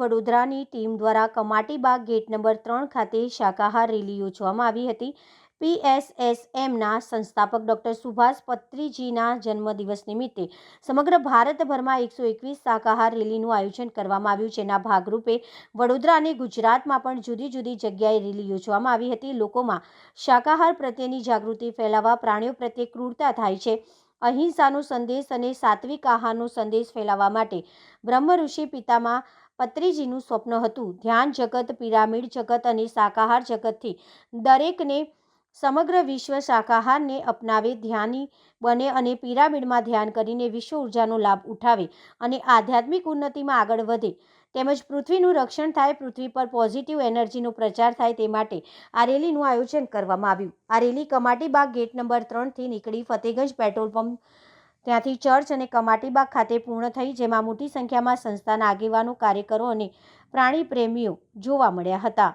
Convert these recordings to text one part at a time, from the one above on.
વડોદરાની ટીમ દ્વારા Kamati Baug gate number ત્રણ ખાતે શાકાહાર રેલી યોજવામાં આવી હતી. પીએસએસએમના સંસ્થાપક ડૉક્ટર સુભાષ પત્રીજીના જન્મદિવસ નિમિત્તે સમગ્ર ભારતભરમાં એકસો એકવીસ શાકાહાર રેલીનું આયોજન કરવામાં આવ્યું, જેના ભાગરૂપે વડોદરા અને ગુજરાતમાં પણ જુદી જુદી જગ્યાએ રેલી યોજવામાં આવી હતી. લોકોમાં શાકાહાર પ્રત્યેની જાગૃતિ ફેલાવવા, પ્રાણીઓ પ્રત્યે ક્રૂરતા થાય છે. અહિંસાનો સંદેશ અને સાત્વિક આહારનો સંદેશ ફેલાવવા માટે બ્રહ્મ ઋષિ પિતામાં પત્રીજીનું સ્વપ્ન હતું. ધ્યાન જગત, પિરામિડ જગત અને શાકાહાર જગતથી દરેકને સમગ્ર વિશ્વ શાકાહારને અપનાવે, ધ્યાની બને અને પિરામિડમાં ધ્યાન કરીને વિશ્વ ઉર્જાનો લાભ ઉઠાવે અને આધ્યાત્મિક ઉન્નતિમાં આગળ વધે. તેમજ પૃથ્વીનું રક્ષણ થાય, પૃથ્વી પર પોઝિટિવ એનર્જીનો પ્રચાર થાય તે માટે આ રેલીનું આયોજન કરવામાં આવ્યું. આ રેલી કમાટીબાગ ગેટ નંબર ત્રણથી નીકળી ફતેગંજ પેટ્રોલ પંપ ત્યાંથી ચર્ચ અને કમાટીબાગ ખાતે પૂર્ણ થઈ, જેમાં મોટી સંખ્યામાં સંસ્થાના આગેવાનો, કાર્યકરો અને પ્રાણી પ્રેમીઓ જોવા મળ્યા હતા.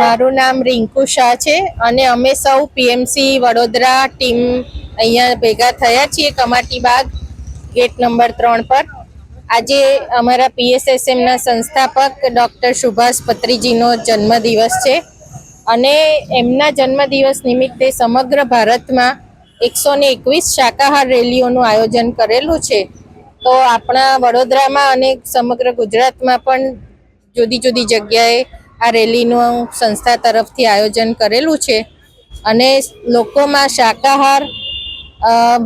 મારું નામ રિંકુ શાહ છે અને અમે સૌ પીએમસી વડોદરા ટીમ અહીંયા ભેગા થયા છીએ કમાટી બાગ ગેટ નંબર ત્રણ પર. આજે અમારા પીએસએસએમના સંસ્થાપક ડૉક્ટર સુભાષ પત્રીજીનો જન્મદિવસ છે અને એમના જન્મદિવસ નિમિત્તે સમગ્ર ભારતમાં એકસો ને એકવીસ શાકાહાર રેલીઓનું આયોજન કરેલું છે. તો આપણા વડોદરામાં અને સમગ્ર ગુજરાતમાં પણ જુદી જુદી જગ્યાએ આ રેલીનું સંસ્થા તરફથી આયોજન કરેલું છે. અને લોકોમાં શાકાહાર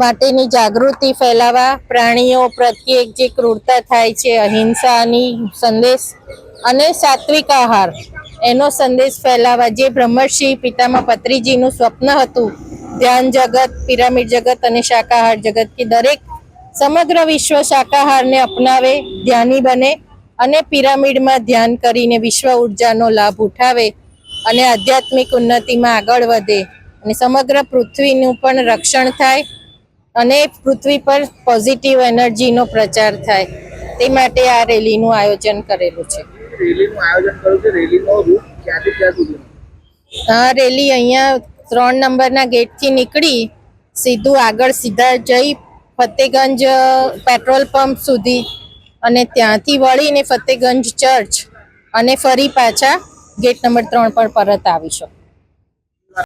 માટેની જાગૃતિ ફેલાવા પ્રાણીઓ પ્રત્યે જે ક્રૂરતા થાય છે, અહિંસાની સંદેશ અને સાત્વિક આહાર, એનો સંદેશ ફેલાવા જે બ્રહ્મર્ષિ પિતામાં પત્રીજીનું સ્વપ્ન હતું ધ્યાન જગત પિરામિડ જગત અને શાકાહાર જગત કે દરેક સમગ્ર વિશ્વ શાકાહારને અપનાવે ધ્યાની બને અને પિરામિડમાં ધ્યાન કરીને વિશ્વ ઉર્જાનો લાભ ઉઠાવે અને આધ્યાત્મિક ઉન્નતિમાં આગળ વધે અને સમગ્ર પૃથ્વીનું પણ રક્ષણ થાય અને પૃથ્વી પર પોઝિટિવ એનર્જીનો પ્રચાર થાય. તે માટે આ રેલીનું આયોજન કરેલું છે. રેલીનું આયોજન કર્યું છે. રેલીનો રૂટ ક્યાંથી ક્યાં સુધી આ રેલી અહીંયા ત્રણ નંબરના ગેટથી નીકળી સીધું આગળ સીધા જઈ ફતેગંજ પેટ્રોલ પંપ સુધી અને ત્યાંથી વળીને ફતેગંજ ચર્ચ અને ફરી પાછા ગેટ નંબર ત્રણ પર પરત આવીશું